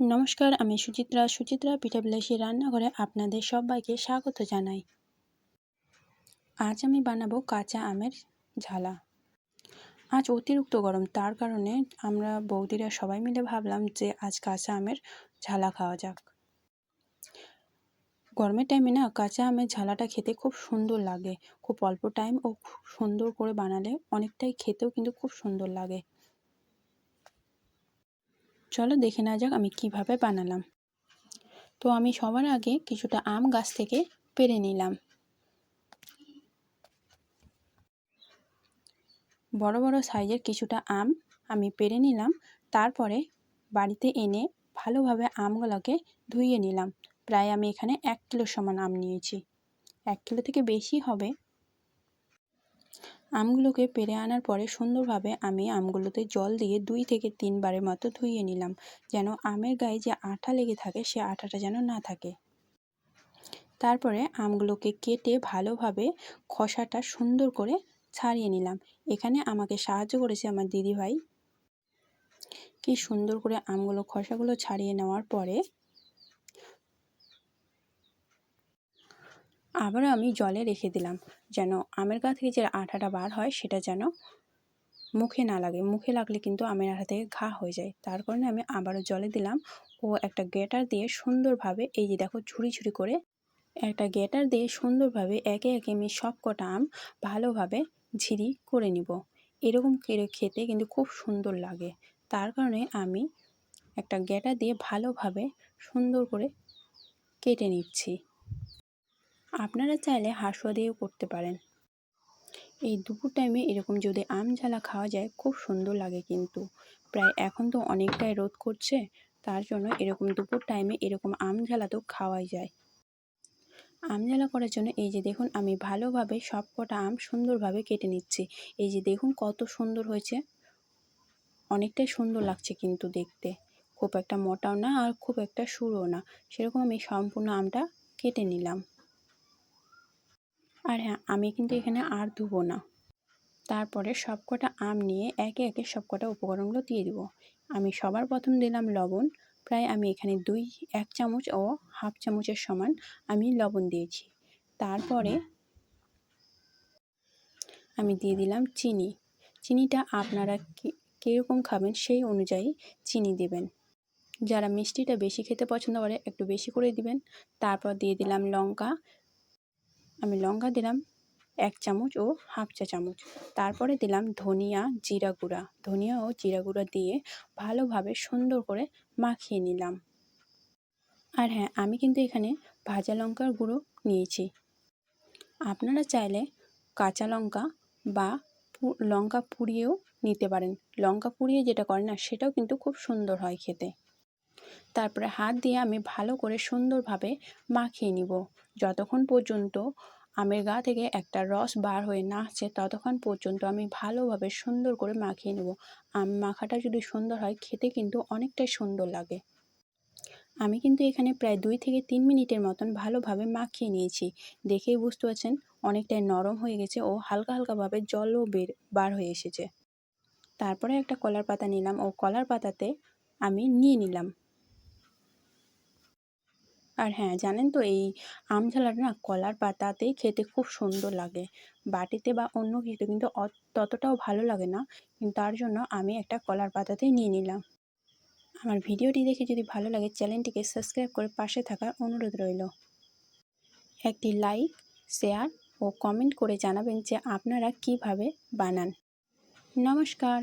নমস্কার, আমি সুচিত্রা। সুচিত্রা পিঠাবিলাসী রান্নাঘরে আপনাদের সবাইকে স্বাগত জানাই। আজ আমি বানাবো কাঁচা আমের ঝালা। আজ অতিরিক্ত গরম, তার কারণে আমরা বৌদিরা সবাই মিলে ভাবলাম যে আজ কাঁচা আমের ঝালা খাওয়া যাক। গরমের টাইমে না কাঁচা আমের ঝালাটা খেতে খুব সুন্দর লাগে। খুব অল্প টাইম ও খুব সুন্দর করে বানালে অনেকটাই খেতেও কিন্তু খুব সুন্দর লাগে। চলো দেখে নেওয়া যাক আমি কীভাবে বানালাম। তো আমি সবার আগে কিছুটা আম গাছ থেকে পেরে নিলাম। বড় বড় সাইজের কিছুটা আম আমি পেরে নিলাম। তারপরে বাড়িতে এনে ভালোভাবে আমগুলোকে ধুইয়ে নিলাম। প্রায় আমি এখানে এক কিলো সমান আম নিয়েছি। এক কিলো থেকে বেশি হবে আমগুলোকে পেরে আনার পরে সুন্দরভাবে আমি আমগুলোতে জল দিয়ে দুই থেকে তিনবারের মতো ধুইয়ে নিলাম, যেন আমের গায়ে যে আঠা লেগে থাকে সে আঠাটা যেন না থাকে। তারপরে আমগুলোকে কেটে ভালোভাবে খসাটা সুন্দর করে ছাড়িয়ে নিলাম। এখানে আমাকে সাহায্য করেছে আমার দিদিভাই। কি সুন্দর করে আমগুলো খসাগুলো ছাড়িয়ে নেওয়ার পরে আবার আমি জলে রেখে দিলাম, যেন আমের গা থেকে যে আঠাটা বার হয় সেটা যেন মুখে না লাগে। মুখে লাগলে কিন্তু আমের আঠা থেকে ঘা হয়ে যায়। তার কারণে আমি আবারও জলে দিলাম ও একটা গ্রেটার দিয়ে সুন্দরভাবে এই যে দেখো ঝুড়ি ঝুড়ি করে একটা গ্রেটার দিয়ে সুন্দরভাবে একে একে আমি সব কটা আম ভালোভাবে ঝিরি করে নিব। এরকম করে খেতে কিন্তু খুব সুন্দর লাগে। তার কারণে আমি একটা গ্যাটার দিয়ে ভালোভাবে সুন্দর করে কেটে নিচ্ছি। আপনারা চাইলে হাঁসুয়া দিয়েও করতে পারেন। এই দুপুর টাইমে এরকম যদি আম ঝালা খাওয়া যায়, খুব সুন্দর লাগে কিন্তু। প্রায় এখন তো অনেকটাই রোদ করছে, তার জন্য এরকম দুপুর টাইমে এরকম আম ঝালা তো খাওয়াই যায়। আম ঝালা করার জন্য এই যে দেখুন, আমি ভালোভাবে সব কটা আম সুন্দরভাবে কেটে নিচ্ছি। এই যে দেখুন, কত সুন্দর হয়েছে। অনেকটাই সুন্দর লাগছে কিন্তু দেখতে। খুব একটা মোটাও না আর খুব একটা সুরও না। সেরকম আমি সম্পূর্ণ আমটা কেটে নিলাম। আর হ্যাঁ আমি কিন্তু এখানে আর ধুবো না। তারপরে সব কটা আম নিয়ে একে একে সব কটা উপকরণগুলো দিয়ে দিব। আমি সবার প্রথম দিলাম লবণ। প্রায় আমি এখানে দুই, এক চামচ ও হাফ চামচের সমান আমি লবণ দিয়েছি। তারপরে আমি দিয়ে দিলাম চিনি। চিনিটা আপনারা কীরকম খাবেন সেই অনুযায়ী চিনি দেবেন। যারা মিষ্টিটা বেশি খেতে পছন্দ করে একটু বেশি করে দিবেন। তারপর দিয়ে দিলাম লঙ্কা। আমি লঙ্কা দিলাম এক চামচ ও হাফ চা চামচ। তারপরে দিলাম ধনিয়া জিরা গুঁড়া। ধনিয়া ও জিরা গুঁড়া দিয়ে ভালোভাবে সুন্দর করে মাখিয়ে নিলাম। আর হ্যাঁ আমি কিন্তু এখানে ভাজা লঙ্কার গুঁড়ো নিয়েছি। আপনারা চাইলে কাঁচা লঙ্কা বা লঙ্কা পুড়িয়েও নিতে পারেন। লঙ্কা পুড়িয়ে যেটা করে না, সেটাও কিন্তু খুব সুন্দর হয় খেতে। তারপরে হাত দিয়ে আমি ভালো করে সুন্দরভাবে মাখিয়ে নিব। যতক্ষণ পর্যন্ত আমের গা থেকে একটা রস বার হয়ে না আসছে, ততক্ষণ পর্যন্ত আমি ভালোভাবে সুন্দর করে মাখিয়ে নেব। আম মাখাটা যদি সুন্দর হয়, খেতে কিন্তু অনেকটাই সুন্দর লাগে। আমি কিন্তু এখানে প্রায় দুই থেকে তিন মিনিটের মতন ভালোভাবে মাখিয়ে নিয়েছি। দেখেই বুঝতে পারছেন, অনেকটাই নরম হয়ে গেছে ও হালকা হালকাভাবে জলও বের, বার হয়ে এসেছে। তারপরে একটা কলার পাতা নিলাম ও কলার পাতাতে আমি নিয়ে নিলাম। আর হ্যাঁ জানেন তো এই আম ঝালাটা না কলার পাতাতেই খেতে খুব সুন্দর লাগে। বাটিতে বা অন্য কিছুতে কিন্তু ততটাও ভালো লাগে না। কিন্তু তার জন্য আমি একটা কলার পাতাতেই নিয়ে নিলাম। আমার ভিডিওটি দেখে যদি ভালো লাগে চ্যানেলটিকে সাবস্ক্রাইব করে পাশে থাকার অনুরোধ রইল। একটি লাইক, শেয়ার ও কমেন্ট করে জানাবেন যে আপনারা কীভাবে বানান। নমস্কার।